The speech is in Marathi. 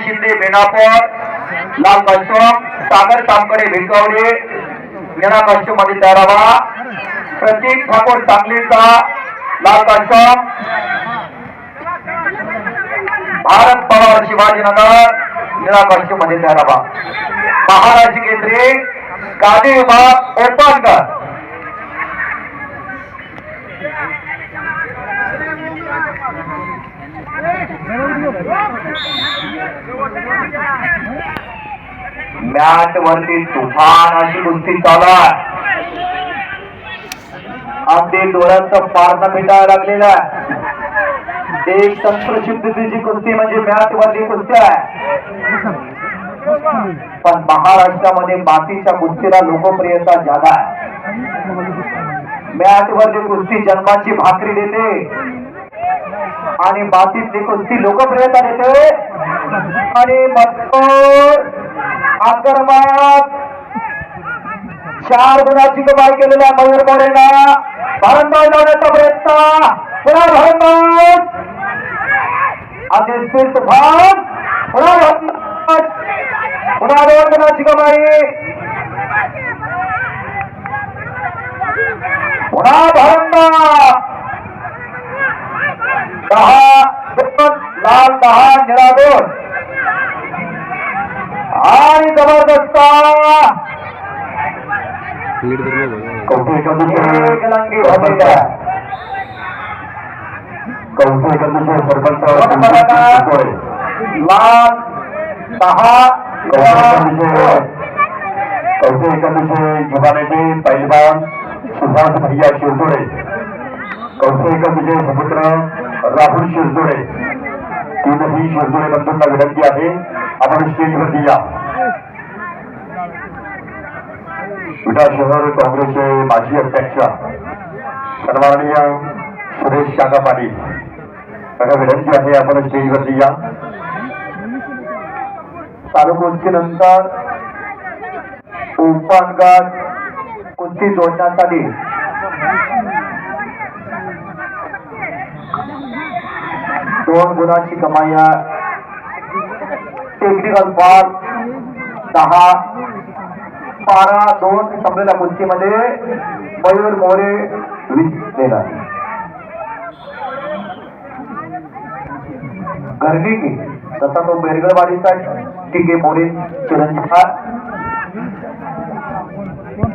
शिंदे बेनापर लाल कस्टम सागर तामकडे भिकवले निळा कस्टममध्ये दारावा प्रतीक ठाकूर सांगलीचा लाल कस्टम भारत पवार शिवाजीनगर निळा कस्टममध्ये दारावा महाराज केंद्रे गादी विभाग ओपन मॅच वरती तुफान अशी कुस्ती चालू आहे अगदी डोळ्यांचा पारणा भेटायला लागलेला आहे. एक संप्रसिद्धीची कुस्ती म्हणजे मॅच वरती कुस्ती आहे. पण महाराष्ट्रामध्ये मातीच्या कुस्तीला लोकप्रियता ज्यादा आहे. मॅच वरती कुस्ती जन्माची भाकरी देते. आणि मातीतली कुस्ती लोकप्रियता देते. आणि मजबूर आक्रमक चार गुणाची कमाई केलेल्या मयूर मोरेला भारंदाज लावण्याचा प्रयत्न. पुन्हा भारंदाज अतिशय तुफान पुन्हा भारंदाज पुन्हा दोन गुणाची कमाई. पुन्हा भारंदाज दहा दोन लाल दहा निळा दोन आणि जबरदस्त कौशल लाल सहा कौशल कंदुशे पैलवान सुभाष भैया शिरदोडे कौशल कंदुशे सुपुत्र राहुल शिरदोडे तीनही शिरदोडे बंधूंना विनंती आहे आपण स्टेजवरती या विटा शहर काँग्रेसचे माजी अध्यक्ष सन्माननीय सुरेश काका पाटील त्यांना विनंती आहे आपण स्टेजवरती या चालू कुस्तीनंतर ओपन गट कुस्ती जोडण्यासाठी दोन गुणाची कमाई टेक्निकल बॉल दहा. बारा दोन संपलेल्या कुस्तीमध्ये मयूर मोरे विजलेला गर्णी की तसा तो बेरगडवाडीचा टिके मोरे चिरंजीव